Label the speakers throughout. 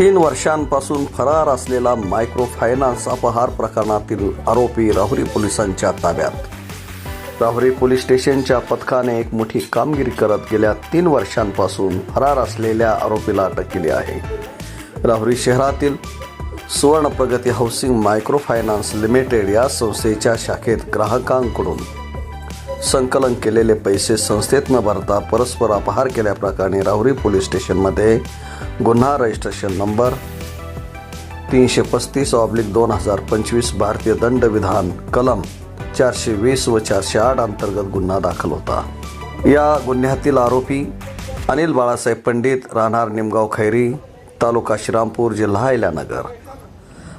Speaker 1: तीन वर्षांपासून फरार असलेला मायक्रो फायनान्स अपहार प्रकरणातील आरोपी राहुरी पोलिसांच्या ताब्यात. राहुरी पोलीस स्टेशनच्या पथकाने एक मोठी कामगिरी करत गेल्या तीन वर्षांपासून फरार असलेल्या आरोपीला अटक केली आहे. राहुरी शहरातील सुवर्ण प्रगती हाऊसिंग मायक्रो फायनान्स लिमिटेड या संस्थेच्या शाखेत ग्राहकांकडून संकलन केलेले पैसे संस्थेत न भरता परस्पर अपहार केल्याप्रकरणी राहुरी पोलीस स्टेशनमध्ये गुन्हा रजिस्ट्रेशन नंबर तीनशे पस्तीस ऑब्लिक दोन हजार पंचवीस भारतीय दंडविधान कलम चारशे वीस व चारशे आठ अंतर्गत गुन्हा दाखल होता. या गुन्ह्यातील आरोपी अनिल बाळासाहेब पंडित राहणार निमगाव खैरी तालुका श्रीरामपूर जिल्हा अहिल्यानगर.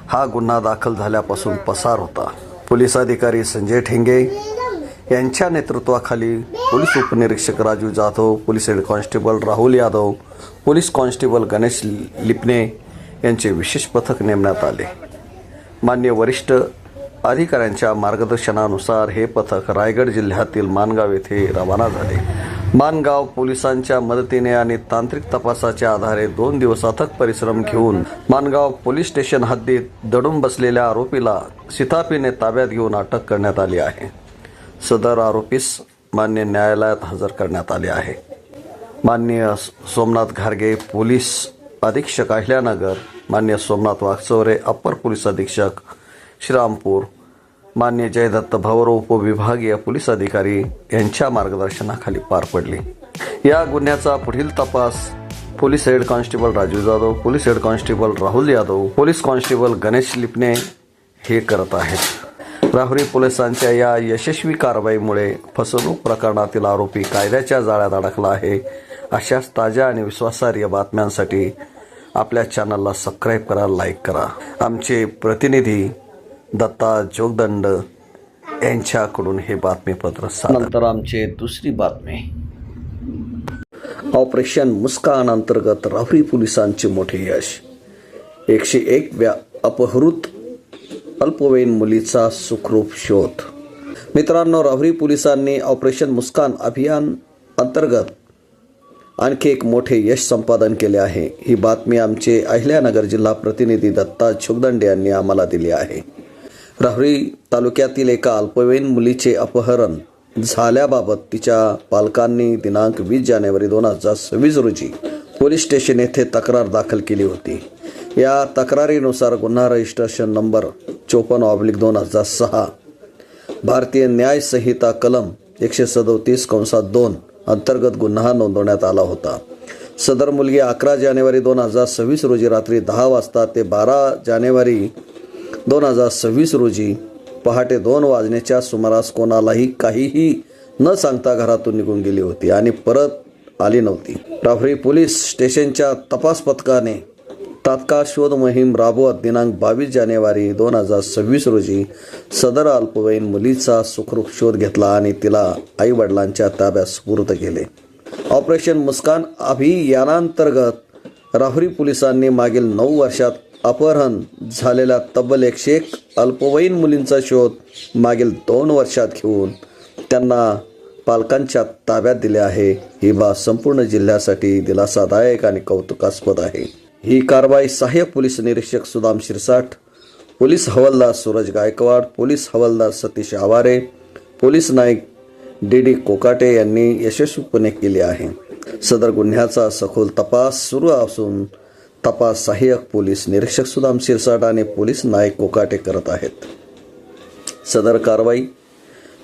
Speaker 1: हा गुन्हा दाखल झाल्यापासून पसार होता. पोलीस अधिकारी संजय ठेंगे यांच्या नेतृत्वाखाली पोलीस उपनिरीक्षक Raju Jadhav police head constable Rahul Yadav police constable Ganesh Lipane यांचे विशेष पथक नेमण्यात आले. मान्य वरिष्ठ अधिकाऱ्यांच्या मार्गदर्शनानुसार हे पथक रायगड जिल्ह्यातील मानगाव येथे रवाना झाले. मानगाव पोलिसांच्या मदतीने आणि तांत्रिक तपासाच्या आधारे दोन दिवस अथक परिश्रम घेऊन मानगाव पोलीस स्टेशन हद्दीत दडून बसलेल्या आरोपीला सितापीने ताब्यात घेऊन अटक करण्यात आली आहे. सदर आरोपीस मान्य न्यायालयात हजर करण्यात आले आहे. मान्य सोमनाथ घारगे पोलीस अधीक्षक अहिल्यानगर मान्य सोमनाथ वाघचोरे अप्पर पोलीस अधीक्षक श्रीरामपूर मान्य जयदत्त भवर उपविभागीय पोलीस अधिकारी यांच्या मार्गदर्शनाखाली पार पडली. या गुन्ह्याचा पुढील तपास police head constable Raju Jadhav police head constable Rahul Yadav police constable Ganesh Lipane हे करत आहेत. राहुरी पोलिसांच्या या यशस्वी कारवाईमुळे फसवणूक प्रकरणातील आरोपी कायद्याच्या जाळ्यात अडकला आहे. अशाच ताज्या आणि विश्वासार्ह बातम्यांसाठी आपल्या चॅनलला सबस्क्राईब करा लाईक करा. आमचे प्रतिनिधी दत्ता जोगदंड यांच्याकडून हे बातमीपत्र नंतर आमचे दुसरी बातमी. ऑपरेशन मुस्कान अंतर्गत राहुरी पोलिसांचे मोठे यश. एकशे एक व्या अपहृत अल्पवयीन मुलीचा सुखरूप शोध. मित्रांनो राहुरी पोलिसांनी ऑपरेशन मुस्कान अभियान अंतर्गत आणखी एक मोठे यश संपादन केले आहे. ही बातमी आमचे अहिल्यानगर जिल्हा प्रतिनिधी दत्ता छुगदंडे यांनी आम्हाला दिली आहे. राहुरी तालुक्यातील एका अल्पवयीन मुलीचे अपहरण झाल्याबाबत तिच्या पालकांनी दिनांक वीस जानेवारी दोन हजार सव्वीस रोजी पोलीस स्टेशन येथे तक्रार दाखल केली होती. या तक्रारीनुसार गुन्हा रजिस्ट्रेशन नंबर चोपन्न ऑब्लिक दोन हजार सहा. भारतीय न्याय संहिता कलम एकशे सदोतीस कंसात दोन अंतर्गत गुन्हा नोंदवण्यात आला होता. सदर मुलगी अकरा जानेवारी दोन हजार सव्वीस रोजी रात्री दहा वाजता ते बारा जानेवारी दोन हजार सव्वीस रोजी पहाटे दोन वाजण्याच्या सुमारास कोणालाही काहीही न सांगता घरातून निघून गेली होती आणि परत आली नव्हती. राहुरी पोलीस स्टेशनच्या तपास पथकाने तात्काळ शोध मोहीम राबवत दिनांक बावीस जानेवारी दोन हजार सव्वीस रोजी सदर अल्पवयीन मुलीचा सुखरूप शोध घेतला आणि तिला आई वडिलांच्या ताब्यात सुपूर्द केले. ऑपरेशन मुस्कान अभियानांतर्गत राहुरी पोलिसांनी मागील नऊ वर्षात अपहरण झालेल्या तब्बल एकशे एक अल्पवयीन मुलींचा शोध मागील दोन वर्षात घेऊन त्यांना पालकांच्या ताब्यात दिले आहे. ही बाब संपूर्ण जिल्ह्यासाठी दिलासादायक आणि कौतुकास्पद आहे. ही कारवाई सहाय्यक पोलीस निरीक्षक सुदाम शिरसाट पोलीस हवालदार सूरज गायकवाड पोलीस हवालदार Satish Aware police Naik D D Kokate यांनी यशस्वीपणे केली आहे. सदर गुन्ह्याचा सखोल तपास सुरू असून तपास सहाय्यक पोलीस निरीक्षक सुदाम शिरसाट आणि पोलीस नाईक कोकाटे करत आहेत. सदर कारवाई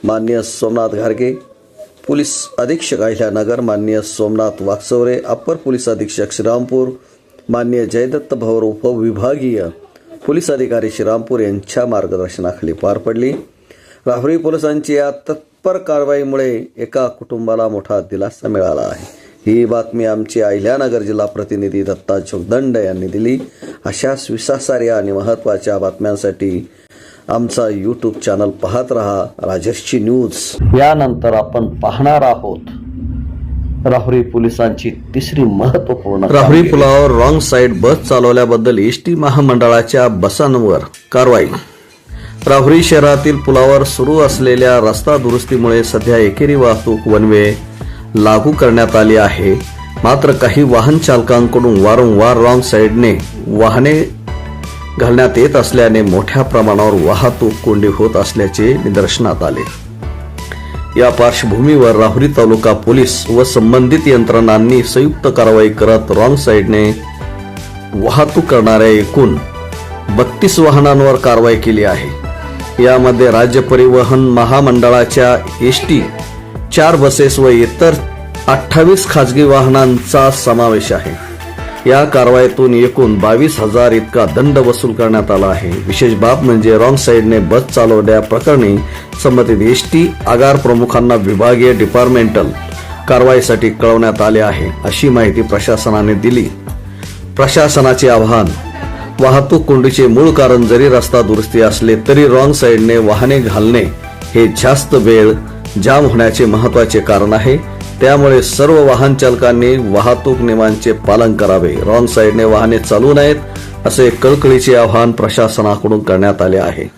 Speaker 1: मान्य सोमनाथ घारगे पोलीस अधीक्षक अहिल्यानगर मान्य सोमनाथ वाकचौरे अप्पर पोलीस अधीक्षक श्रीरामपूर मान्य जयदत्त भवर उपविभागीय पोलीस अधिकारी श्रीरामपूर यांच्या मार्गदर्शनाखाली पार पडली. राहुरी पोलिसांची या तत्पर कारवाईमुळे एका कुटुंबाला मोठा दिलासा मिळाला आहे. ही बातमी आमची अहिल्यानगर जिल्हा प्रतिनिधी दत्ता जोगदंड यांनी दिली. अशाच विश्वासार्ह आणि महत्त्वाच्या बातम्यांसाठी आमचा यूट्यूब चॅनल पाहत रहा राजर्षी न्यूज. यानंतर आपण पाहणार आहोत राहुरी पोलिसांची तिसरी महत्त्वपूर्ण राहुरी पुलावर रॉंग साइड बस चालवल्याबद्दल एस टी महामंडळाच्या बसांवर कारवाई. राहुरी शहरातील पुलावर सुरू असलेल्या रस्ता दुरुस्तीमुळे सध्या एकेरी वाहतूक वनवे लागू करण्यात आली आहे. मात्र काही वाहन चालकांकडून वारंवार रॉंग साईडने वाहने घालण्यात येत असल्याने मोठ्या प्रमाणावर वाहतूक कोंडी होत असल्याचे निदर्शनात आले. या पार्श्वभूमीवर राहुरी तालुका पोलीस व संबंधित यंत्रणांनी संयुक्त कारवाई करत रॉंग साईडने वाहतूक करणाऱ्या एकूण बत्तीस वाहनांवर कारवाई केली आहे. यामध्ये राज्य परिवहन महामंडळाच्या एस टी चार बसेस व इतर अठ्ठावीस खाजगी वाहनांचा समावेश आहे. या कारवाईतून एकूण बावीस हजार इतका दंड वसूल करण्यात आला आहे. विशेष बाब म्हणजे रॉंग साईडने बस चालवण्याप्रकरणी संबंधित एस टी आगार प्रमुखांना विभागीय डिपार्टमेंटल कारवाईसाठी कळवण्यात आले आहे अशी माहिती प्रशासनाने दिली. प्रशासनाचे आव्हान वाहतूक कोंडीचे मूळ कारण जरी रस्ता दुरुस्ती असले तरी रॉंग साईडने वाहने घालणे हे जास्त वेळ जाम होण्याचे महत्त्वाचे कारण आहे. त्यामुळे सर्व वाहन चालकांनी वाहतूक नियमांचे पालन करावे. रॉंग साईडने वाहने चालू नयेत असे कळकळीचे आवाहन प्रशासनाकडून करण्यात आले आहे.